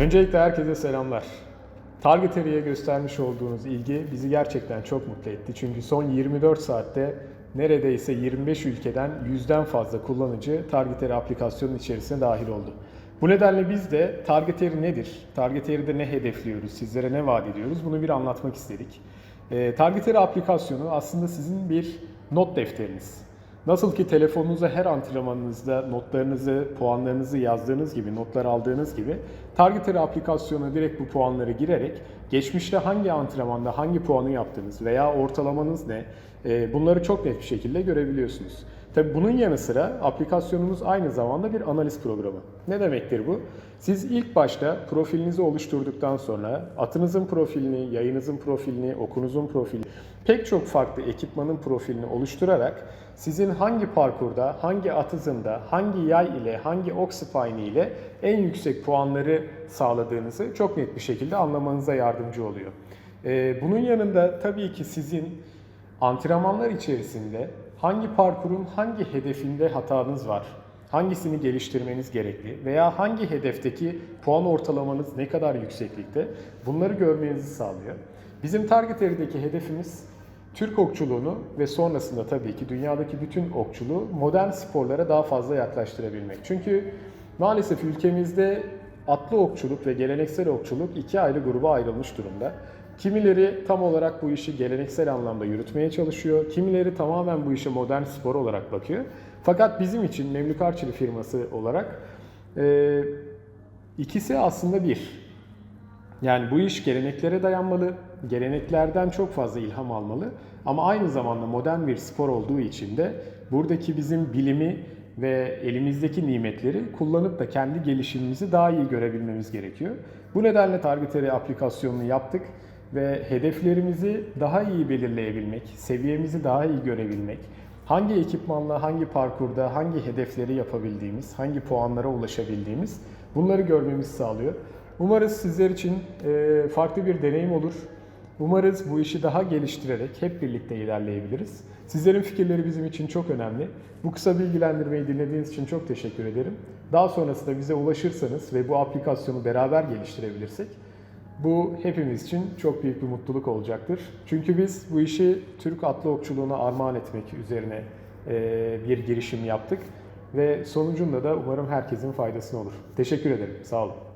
Öncelikle herkese selamlar. Target Area'ya göstermiş olduğunuz ilgi bizi gerçekten çok mutlu etti. Çünkü son 24 saatte neredeyse 25 ülkeden yüzden fazla kullanıcı Target Area aplikasyonun içerisine dahil oldu. Bu nedenle biz de Target Area nedir? Target Area'da ne hedefliyoruz? Sizlere ne vaat ediyoruz? Bunu bir anlatmak istedik. Ee, Target Area aplikasyonu aslında sizin bir not defteriniz. Nasıl ki telefonunuza her antrenmanınızda notlarınızı, puanlarınızı yazdığınız gibi, notlar aldığınız gibi Targeter aplikasyonuna direkt bu puanları girerek geçmişte hangi antrenmanda hangi puanı yaptınız veya ortalamanız ne e, bunları çok net bir şekilde görebiliyorsunuz. Tabi bunun yanı sıra aplikasyonumuz aynı zamanda bir analiz programı. Ne demektir bu? Siz ilk başta profilinizi oluşturduktan sonra atınızın profilini, yayınızın profilini, okunuzun profilini, pek çok farklı ekipmanın profilini oluşturarak sizin hangi parkurda, hangi at hangi yay ile, hangi spine ile en yüksek puanları sağladığınızı çok net bir şekilde anlamanıza yardımcı oluyor. Ee, Bunun yanında tabii ki sizin antrenmanlar içerisinde hangi parkurun hangi hedefinde hatanız var, hangisini geliştirmeniz gerekli veya hangi hedefteki puan ortalamanız ne kadar yükseklikte bunları görmenizi sağlıyor. Bizim Target Area'daki hedefimiz Türk okçuluğunu ve sonrasında tabii ki dünyadaki bütün okçuluğu modern sporlara daha fazla yaklaştırabilmek. Çünkü maalesef ülkemizde atlı okçuluk ve geleneksel okçuluk iki ayrı gruba ayrılmış durumda. Kimileri tam olarak bu işi geleneksel anlamda yürütmeye çalışıyor. Kimileri tamamen bu işe modern spor olarak bakıyor. Fakat bizim için Memlük Arçelik firması olarak e, ikisi aslında bir. Yani bu iş geleneklere dayanmalı, geleneklerden çok fazla ilham almalı ama aynı zamanda modern bir spor olduğu için de buradaki bizim bilimi ve elimizdeki nimetleri kullanıp da kendi gelişimimizi daha iyi görebilmemiz gerekiyor. Bu nedenle Target Area aplikasyonunu yaptık ve hedeflerimizi daha iyi belirleyebilmek, seviyemizi daha iyi görebilmek, hangi ekipmanla, hangi parkurda, hangi hedefleri yapabildiğimiz, hangi puanlara ulaşabildiğimiz bunları görmemizi sağlıyor. Umarız sizler için e, farklı bir deneyim olur. Umarız bu işi daha geliştirerek hep birlikte ilerleyebiliriz. Sizlerin fikirleri bizim için çok önemli. Bu kısa bilgilendirmeyi dinlediğiniz için çok teşekkür ederim. Daha sonrasında bize ulaşırsanız ve bu aplikasyonu beraber geliştirebilirsek bu hepimiz için çok büyük bir mutluluk olacaktır. Çünkü biz bu işi Türk atlı okçuluğuna armağan etmek üzerine e, bir girişim yaptık ve sonucunda da umarım herkesin faydasına olur. Teşekkür ederim. Sağ olun.